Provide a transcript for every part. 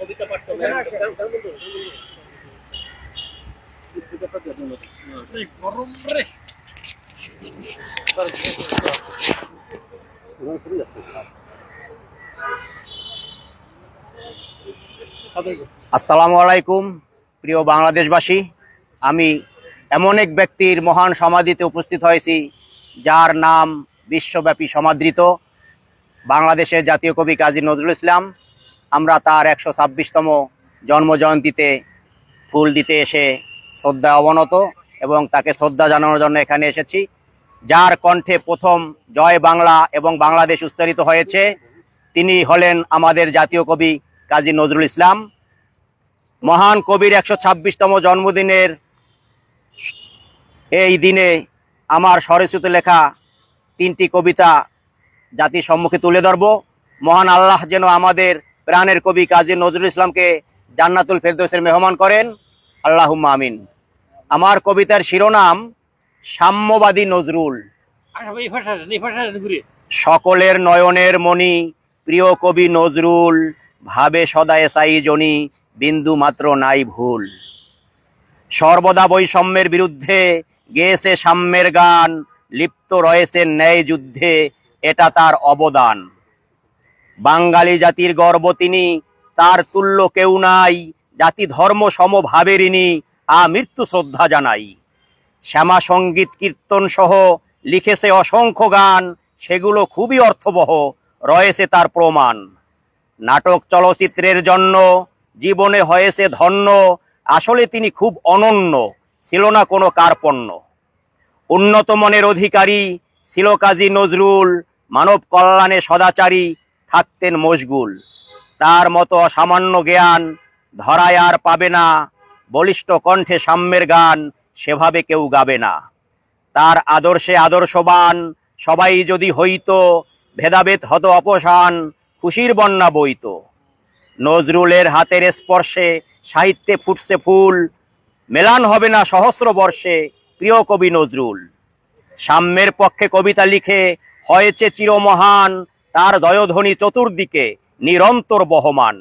কবিতা পাঠ গরম রে আসসালামু আলাইকুম, প্রিয় বাংলাদেশবাসী। আমি এমন এক ব্যক্তির মহান সমাধিতে উপস্থিত হয়েছি, যার নাম বিশ্বব্যাপী সমাদৃত, বাংলাদেশের জাতীয় কবি কাজী নজরুল ইসলাম। আমরা তার একশো ছাব্বিশতম জন্মজয়ন্তীতে ফুল দিতে এসে শ্রদ্ধা অবনত এবং তাকে শ্রদ্ধা জানানোর জন্য এখানে এসেছি। যার কণ্ঠে প্রথম জয় বাংলা এবং বাংলাদেশ উচ্চারিত হয়েছে, তিনি হলেন আমাদের জাতীয় কবি কাজী নজরুল ইসলাম। মহান কবির একশো ছাব্বিশতম জন্মদিনের এই দিনে আমার স্বরচিত লেখা তিনটি কবিতা জাতির সম্মুখে তুলে ধরব। মহান আল্লাহ যেন আমাদের প্রাণের কবি কাজী নজরুল ইসলামকে জান্নাতুল ফেরদৌসের মেহমান করেন। আল্লাহ আমিন। আমার কবিতার শিরোনাম সাম্যবাদী নজরুল। সকলের নয়নের মণি প্রিয় কবি নজরুল ভাবে সদায় সাই জনি বিন্দু মাত্র নাই ভুল। সর্বদা বৈষম্যের বিরুদ্ধে গেয়েছে সাম্যের গান লিপ্ত রয়েছে ন্যায় যুদ্ধে এটা তার অবদান। বাঙালি জাতির গর্ব তিনি, তার তুল্য কেউ নাই, জাতি ধর্ম সমভাবেরিনী আ মৃত্যু শ্রদ্ধা জানাই। শ্যামা সংগীত কীর্তন সহ লিখেছে অসংখ্য গান, সেগুলো খুবই অর্থবহ, রয়েছে তার প্রমাণ। নাটক চলচ্চিত্রের জন্য, জীবনে হয়েছে ধন্য, আসলে তিনি খুব অনন্য, ছিল না কোনো কার্পণ্য। উন্নত মনের অধিকারী, ছিল কাজী নজরুল, মানব কল্যাণে সদাচারী থাকতেন মশগুল। তার মতো অসামান্য জ্ঞান ধরায় আর পাবে না। বলিষ্ঠ কণ্ঠে সাম্যের গান সেভাবে কেউ গাবে না। তার আদর্শে আদর্শবান সবাই যদি হইত, ভেদাভেদ হত অপসান, খুশির বন্যা বইত। নজরুলের হাতের স্পর্শে সাহিত্যে ফুটছে ফুল, মেলান হবে না সহস্র বর্ষে, প্রিয় কবি নজরুল। সাম্যের পক্ষে কবিতা লিখে হয়েছে চিরমহান তার জয়ধ্বনি চতুর্দিকে নিরন্তর বহমান।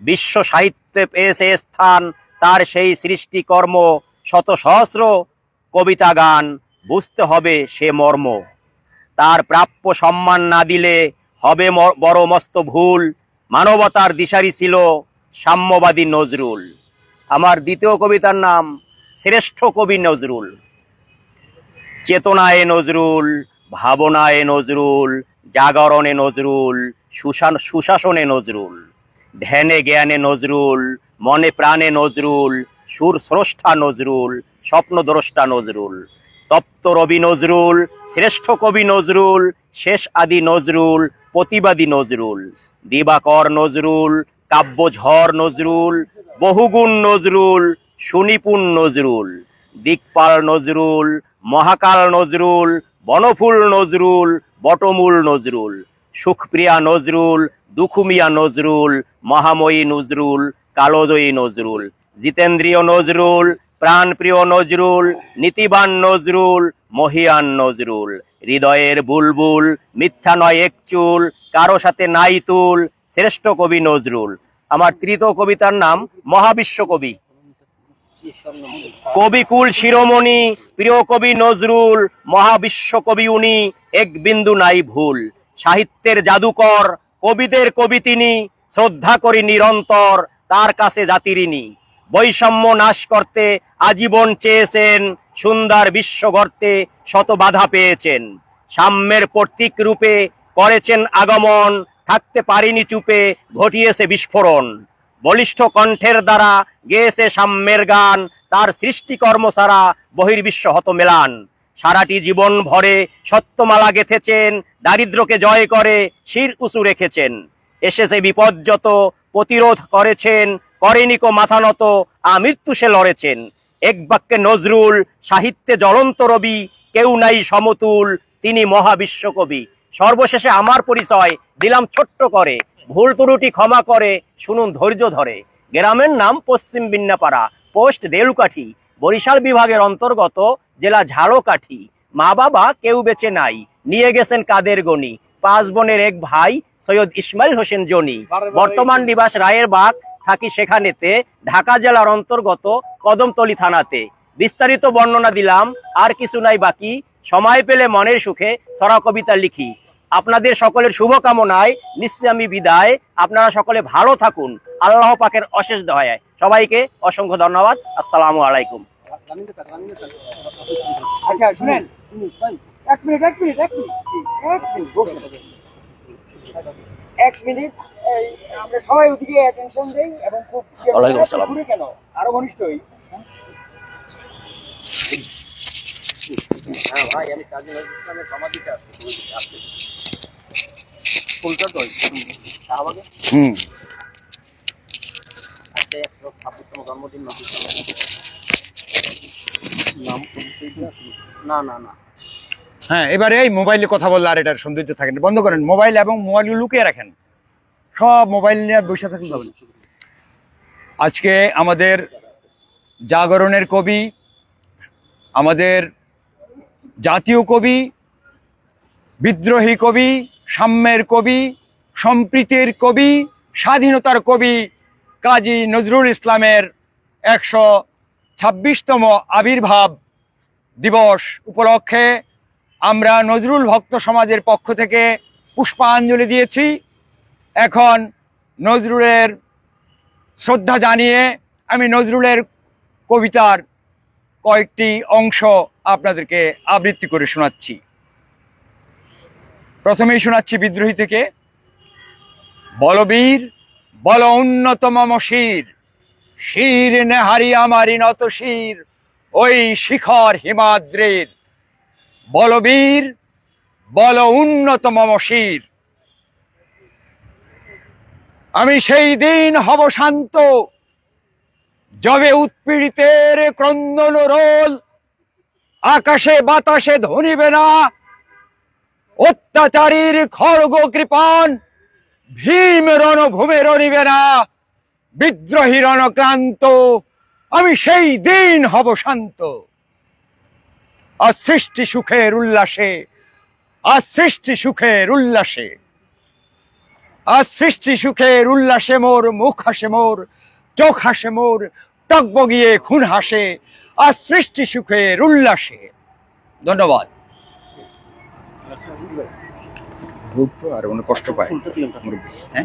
বিশ্ব সাহিত্যে পেয়েছে স্থান, তার সেই সৃষ্টিকর্ম শত সহস্র কবিতা গান বুঝতে হবে সে মর্ম। তার প্রাপ্য সম্মান না দিলে হবে বড় মস্ত ভুল, মানবতার দিশারি ছিল সাম্যবাদী নজরুল। আমার দ্বিতীয় কবিতার নাম, শ্রেষ্ঠ কবি নজরুল। চেতনায় নজরুল, ভাবনায় নজরুল জাগরণে নজরুল, সুশান, সুশাসনে নজরুল, ধ্যানে জ্ঞানে নজরুল, মনে প্রাণে নজরুল, সুর স্রষ্টা নজরুল স্বপ্নদ্রষ্টা নজরুল, তপ্ত রবি নজরুল, শ্রেষ্ঠ কবি নজরুল, শেষ আদি নজরুল, প্রতিবাদী নজরুল, দিবাকর নজরুল, কাব্য ঝড় নজরুল, বহুগুণ নজরুল, সুনিপুণ নজরুল, দিকপাল নজরুল, মহাকাল নজরুল বনফুল নজরুল, বটমূল নজরুল, সুখপ্রিয়া নজরুল, দুখুমিয়া নজরুল, মহাময়ী নজরুল, কালোজয়ী নজরুল, জিতেন্দ্রীয় নজরুল, প্রাণপ্রিয় নজরুল, নীতিবান নজরুল, মহিয়ান নজরুল, হৃদয়ের বুলবুল, মিথ্যা নয় একচুল কারও সাথে নাই তুল, শ্রেষ্ঠ কবি নজরুল। আমার তৃতীয় কবিতার নাম মহাবিশ্ব কবি কবিকুল শিরোমণি, প্রিয় কবি নজরুল, মহাবিশ্ব কবি উনি, এক বিন্দু নাই ভুল। সাহিত্যের জাদুকর, কবিদের কবি তিনি, শ্রদ্ধা করি নিরন্তর, তার কাছে জাতিরিনী বৈষম্য নাশ করতে আজীবন চেয়েছেন, সুন্দর বিশ্ব গর্তে শত বাধা পেয়েছেন। সাম্যের প্রতীক রূপে করেছেন আগমন, থাকতে পারিনি চুপে, ঘটিয়েছে বিস্ফোরণ। বলিষ্ঠ কণ্ঠের দ্বারা গেয়েছে সাম্যের গান, তার সৃষ্টিকর্ম ছাড়া বহির্বিশ্ব হত মেলান। সারাটি জীবন ভরে সত্যমালা গেথেছেন, দারিদ্রকে জয় করে শির উঁচু রেখেছেন। এসেছে বিপদ যত প্রতিরোধ করেছেন, করেনি কো মাথা নত আমৃত্যু সে লড়েছেন। এক বাক্যে নজরুল, সাহিত্যে জ্বলন্ত রবি, কেউ নাই সমতুল, তিনি মহাবিশ্বকবি। সর্বশেষে আমার পরিচয় দিলাম ছোট্ট করে ভুল ত্রুটি ক্ষমা করে শুনুন ধৈর্য ধরে। গ্রামের নাম পশ্চিম বিন্নাপাড়া পোস্ট দেলুকাঠি বরিশাল বিভাগের অন্তর্গত জেলা ঝাড়কাঠি। মা বাবা কেউ বেঁচে নাই নিয়ে গেছেন কাদের গনি পাঁচ বোনের এক ভাই সৈয়দ ইসমাইল হোসেন জনি। বর্তমান নিবাস রায়ের বাগ থাকি সেখানেতে ঢাকা জেলার অন্তর্গত কদমতলি থানাতে। বিস্তারিত বর্ণনা দিলাম আর কিছু নাই বাকি। সময় পেলে মনের সুখে সরা কবিতা লিখি। আপনাদের সকলের শুভকামনায় নিশ্চয় আমি বিদায়। আপনারা সকলে ভালো থাকুন। আল্লাহ পাকের অশেষ দয়ায়। সবাইকে অসংখ্য ধন্যবাদ। আসসালামু আলাইকুম। আচ্ছা শুনেন। এক মিনিট এক মিনিট এক মিনিট। এক মিনিট বসুন। এক মিনিট। এই আমরা সবাই ওদিকে অ্যাটেনশন দেই এবং খুব ওয়ালাইকুম আসসালাম। কেন? আরও ঘনিষ্ঠ হই। হ্যাঁ ভাই আমি কাজী নজরুল ইসলামের সমাধিতে আসছি ফুলটা তো শাহবাগে হুম। আজকে একশো ছাব্বিশতম জন্মদিন নজরুল নাম না না না। হ্যাঁ এবারে এই মোবাইলে কথা বললে আর এটার সৌন্দর্য থাকে না। বন্ধ করেন মোবাইল এবং মোবাইল লুকিয়ে রাখেন। সব মোবাইল নিয়ে বসে থাকলে হবে না। আজকে আমাদের জাগরণের কবি আমাদের জাতীয় কবি, বিদ্রোহী কবি, সাম্যের কবি, সম্প্রীতির কবি, স্বাধীনতার কবি কাজী নজরুল ইসলামের একশো ছাব্বিশতম আবির্ভাব দিবস উপলক্ষে আমরা নজরুল ভক্ত সমাজের পক্ষ থেকে পুষ্পাঞ্জলি দিয়েছি। এখন নজরুলের শ্রদ্ধা জানিয়ে আমি নজরুলের কবিতার কয়েকটি অংশ আপনাদেরকে আবৃত্তি করে শোনাচ্ছি। প্রথমেই শোনাচ্ছি বিদ্রোহী থেকে, বলবীর, বল উন্নত মম শির শির নেহারি আমারি নত শির, ওই শিখর হিমাদ্রের। বলবীর, বল উন্নত মম শির আমি সেই দিন হব শান্ত যবে উৎপীড়িতের ক্রন্দন রোল, আকাশে বাতাসে ধনিবে না। অত্যাচারীর খড়গ কৃপান, ভীম রণভূমে রণিবে না। বিদ্রোহী রণক্রান্ত আমি সেই দিন হব শান্ত। আর সৃষ্টি সুখের উল্লাসে, আর সৃষ্টি সুখের উল্লাসে, আর সৃষ্টি সুখের উল্লাসে মোর, মুখ হাসে মোর, চোখ হাসে মোর টকবগিয়ে খুন হাসে আর সৃষ্টি সুখের উল্লাসে। ধন্যবাদ। আর কষ্ট পায় মুরব্বী, হ্যাঁ?